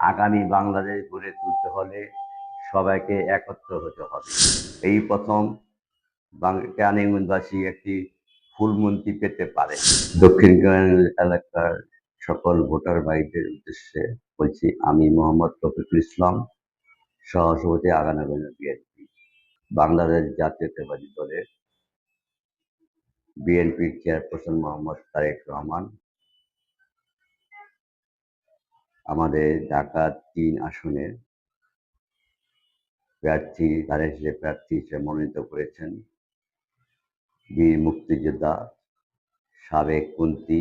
আগামী বাংলাদেশ গড়ে তুলতে হলে সবাইকে একত্র হতে হবে। এই প্রথম বাং- কেরানীগঞ্জবাসী একটি ফুলমন্ত্রী পেতে পারে। দক্ষিণ এলাকার সকল ভোটার ভাইদের উদ্দেশ্যে বলছি, আমি মোহাম্মদ রফিকুল ইসলাম, সহসভাপতি আগানাগঞ্জ বিএনপি, বাংলাদেশ জাতীয়তাবাদী দলের বিএনপির চেয়ারপারসন মোহাম্মদ তারেক রহমান আমাদের ঢাকা তিন আসনের প্রার্থী তারা হিসেবে প্রার্থী হিসেবে মনোনীত করেছেন। বীর মুক্তিযোদ্ধা, সাবেক মন্ত্রী,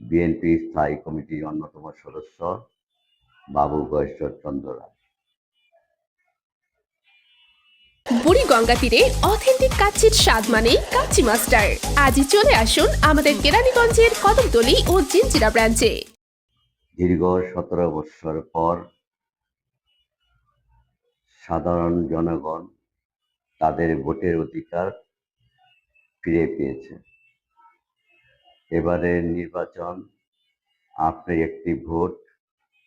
বিএনপি স্থায়ী কমিটির অন্যতম সদস্য বাবু গয়েশ্বর চন্দ্র রায়। বুড়িগঙ্গা তীরে অথেন্টিক কাচ্চির স্বাদ মানে কাচ্চি মাস্টার। আজই চলে আসুন আমাদের কেরানীগঞ্জের কদমতলি ও জিনজিরা ব্রাঞ্চে। দীর্ঘ সতেরো বৎসর পর সাধারণ জনগণ তাদের ভোটের অধিকার ফিরে পেয়েছে। এবারের নির্বাচন আপনি একটি ভোট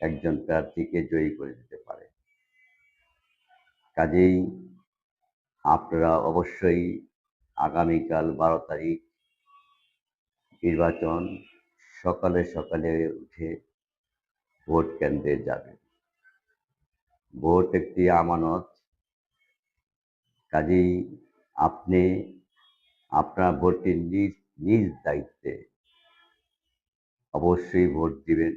একজন প্রার্থীকে জয়ী করে দিতে পারে। কাজেই আপনারা অবশ্যই আগামীকাল বারো তারিখ নির্বাচন সকালে সকালে উঠে ভোট কেন্দ্রে যাবে। ভোট একটি আমানত। কাজেই আপনি আপনার ভোটটি নিজ নিজ দায়িত্বে অবশ্যই ভোট দিবেন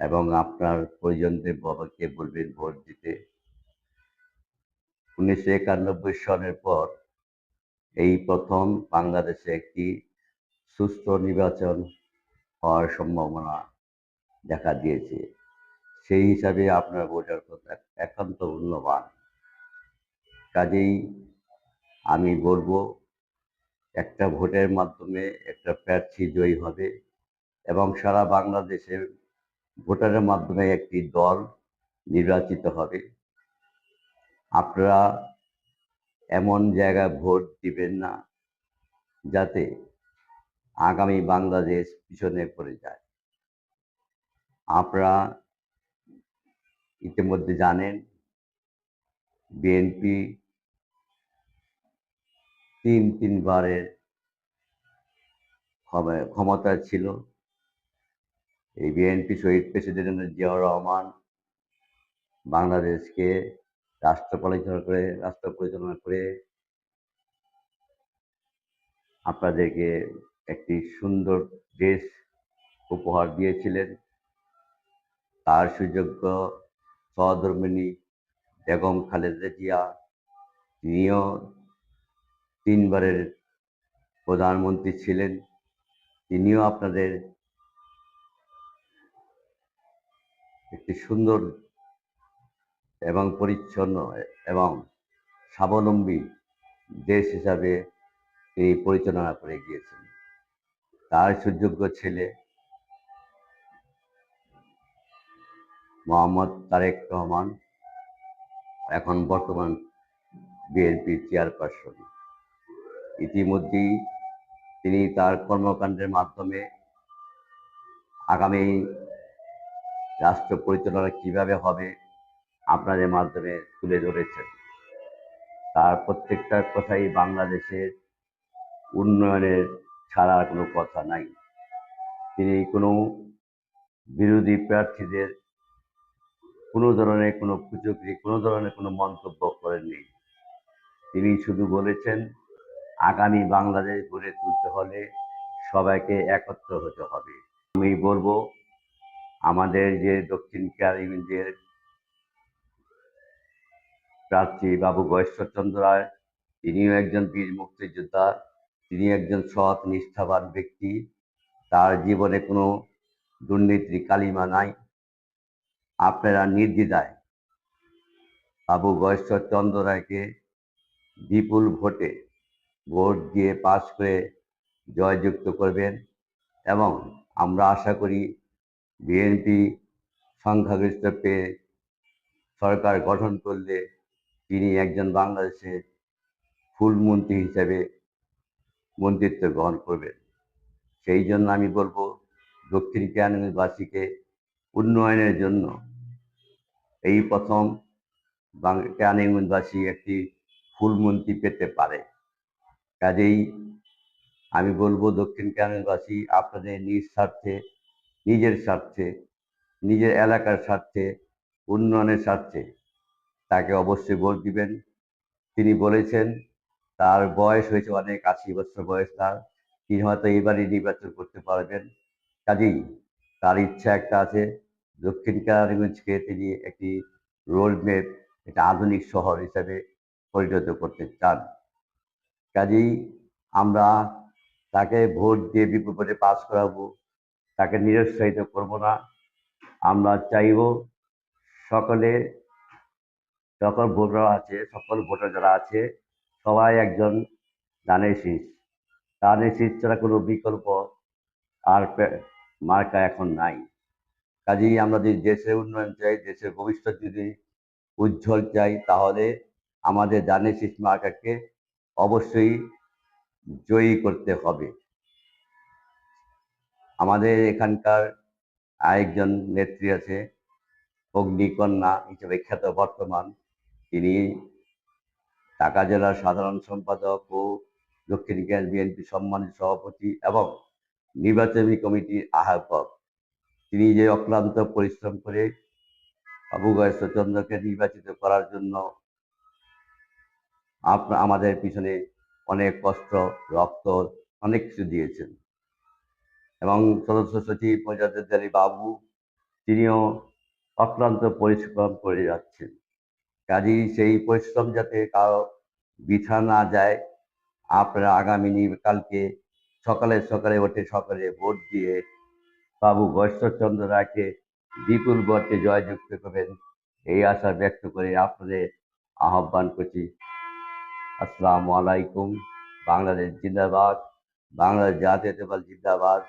এবং আপনার পরিজনদের বাবাকে বলবেন ভোট দিতে। উনিশশো একানব্বই সনের পর এই প্রথম বাংলাদেশে একটি সুস্থ নির্বাচন হওয়ার সম্ভাবনা দেখা দিয়েছে। সেই হিসাবে আপনার ভোটার একান্ত মূল্যবান। কাজেই আমি বলব, একটা ভোটের মাধ্যমে একটা প্রার্থী জয়ী হবে এবং সারা বাংলাদেশে ভোটারের মাধ্যমে একটি দল নির্বাচিত হবে। আপনারা এমন জায়গায় ভোট দিবেন না, যাতে আগামী বাংলাদেশ পিছনে পড়ে যায়। আপনারা ইতিমধ্যে জানেন, বিএনপি তিন, তিনবারের ক্ষমা- ক্ষমতায় ছিল। এই বিএনপি শহীদ প্রেসিডেন্ট জিয়াউর রহমান বাংলাদেশকে রাষ্ট্র পরিচালনা করে, রাষ্ট্র পরিচালনা করে আপনাদেরকে একটি সুন্দর দেশ উপহার দিয়েছিলেন। তার সুযোগ্য সহধর্মিনী বেগম খালেদা জিয়া, তিনিও তিনবারের প্রধানমন্ত্রী ছিলেন। তিনিও আপনাদের একটি সুন্দর এবং পরিচ্ছন্ন এবং স্বাবলম্বী দেশ হিসাবে তিনি পরিচালনা করে গিয়েছেন। তার সুযোগ্য ছেলে মোহাম্মদ তারেক রহমান, এখন বর্তমান বিএনপির চেয়ারপারসন ইতিমধ্যেই তিনি তার কর্মকাণ্ডের মাধ্যমে আগামী রাষ্ট্র পরিচালনা কীভাবে হবে আপনাদের মাধ্যমে তুলে ধরেছেন। তার প্রত্যেকটা কথাই বাংলাদেশের উন্নয়নের ছাড়া কোনো কথা নাই। তিনি কোনো বিরোধী প্রার্থীদের কোনো ধরনের কোনো কুচক্রি কোনো ধরনের কোনো মন্তব্য করেননি। তিনি শুধু বলেছেন, আগামী বাংলাদেশ গড়ে তুলতে হলে সবাইকে একত্র হতে হবে। আমি বলব, আমাদের যে দক্ষিণ কেরানীগঞ্জের প্রার্থী বাবু গয়েশ্বরচন্দ্র রায়, তিনিও একজন বীর মুক্তিযোদ্ধা, তিনি একজন সৎ, নিষ্ঠাবান ব্যক্তি। তার জীবনে কোনো দুর্নীতির কালিমা নাই। আপনারা নির্দ্বিধায়। বাবু গয়েশ্বর চন্দ্র রায়কে বিপুল ভোটে ভোট দিয়ে পাশ করে জয়যুক্ত করবেন এবং আমরা আশা করি বিএনপি সংখ্যাগরিষ্ঠ পেয়ে সরকার গঠন করলে তিনি একজন বাংলাদেশের ফুলমন্ত্রী হিসেবে মন্ত্রিত্ব গ্রহণ করবেন। সেই জন্য আমি বলব দক্ষিণ কেরানীগঞ্জবাসীকে উন্নয়নের জন্য এই প্রথম ক্যানিংবাসী একটি ফুলমন্ত্রী পেতে পারে। কাজেই আমি বলব, দক্ষিণ ক্যানিংবাসী আপনাদের নিজ স্বার্থে, নিজের স্বার্থে, নিজের এলাকার স্বার্থে, উন্নয়নের স্বার্থে তাকে অবশ্যই ভোট দিবেন। তিনি বলেছেন, তার বয়স হয়েছে অনেক, আশি বছর বয়স তার। তিনি হয়তো এবারই নির্বাচন করতে পারবেন। কাজেই তার ইচ্ছা একটা আছে দক্ষিণ কেরানীগঞ্জকে তিনি একটি রোড ম্যাপ একটা আধুনিক শহর হিসাবে পরিণত করতে চান। কাজেই আমরা তাকে ভোট দিয়ে ভোটে পাস করাবো, তাকে নিরুৎসাহিত করব না। আমরা চাইব সকলে, সকল ভোটার আছে, সকল ভোটার যারা আছে, সবাই একজন দানের শীষ। দানের শীষ ছাড়া কোনো বিকল্প আর মার্কা এখন নাই। কাজেই আমরা যদি দেশের উন্নয়ন চাই, দেশের ভবিষ্যৎ যদি উজ্জ্বল চাই, তাহলে আমাদের দানের শীষ মার্কাকে অবশ্যই জয়ী করতে হবে। আমাদের এখানকার আরেকজন নেত্রী আছে অগ্নিকন্যা হিসেবে খ্যাত বর্তমান। তিনি ঢাকা জেলার সাধারণ সম্পাদক ও দক্ষিণ বিএনপি সম্মানিত সভাপতি এবং নির্বাচনী কমিটির আহ্বায়ক। তিনি যে অক্লান্ত পরিশ্রম করে আবু গয়েশ্বরচন্দ্রকে নির্বাচিত করার জন্য আমাদের পিছনে অনেক কষ্ট, রক্ত, অনেক কিছু দিয়েছেন। এবং সদস্য সচিব মজাদুদ্দ বাবু, তিনিও অক্লান্ত পরিশ্রম করে যাচ্ছেন। কাজেই সেই পরিশ্রম যাতে কারও বিছা না যায়, আপনারা আগামী কালকে সকালে সকালে ওঠে সকালে ভোট দিয়ে বাবু গয়েশ্বরচন্দ্র রায়কে বিপুল ভোটে জয়যুক্ত করবেন এই আশা ব্যক্ত করে আপনাদের আহ্বান করছি। আসসালামু আলাইকুম, বাংলাদেশ জিন্দাবাদ, বাংলাদেশ জাতীয়তাবাদ জিন্দাবাদ,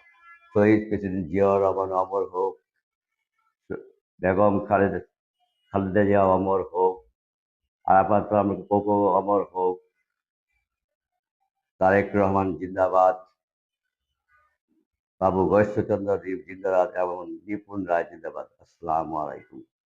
শহীদ প্রেসিডেন্ট জিয়াউর রহমান অমর হোক, বেগম খালেদ, খালেদা জিয়া অমর হোক, আর আপাতত কোকো অমর হোক, তারেক রহমান জিন্দাবাদ। বাবু গয়েশ্বরচন্দ্র জিন্দাবাদ এবং দীপুন রায় জিন্দাবাদ। আসসালামু আলাইকুম।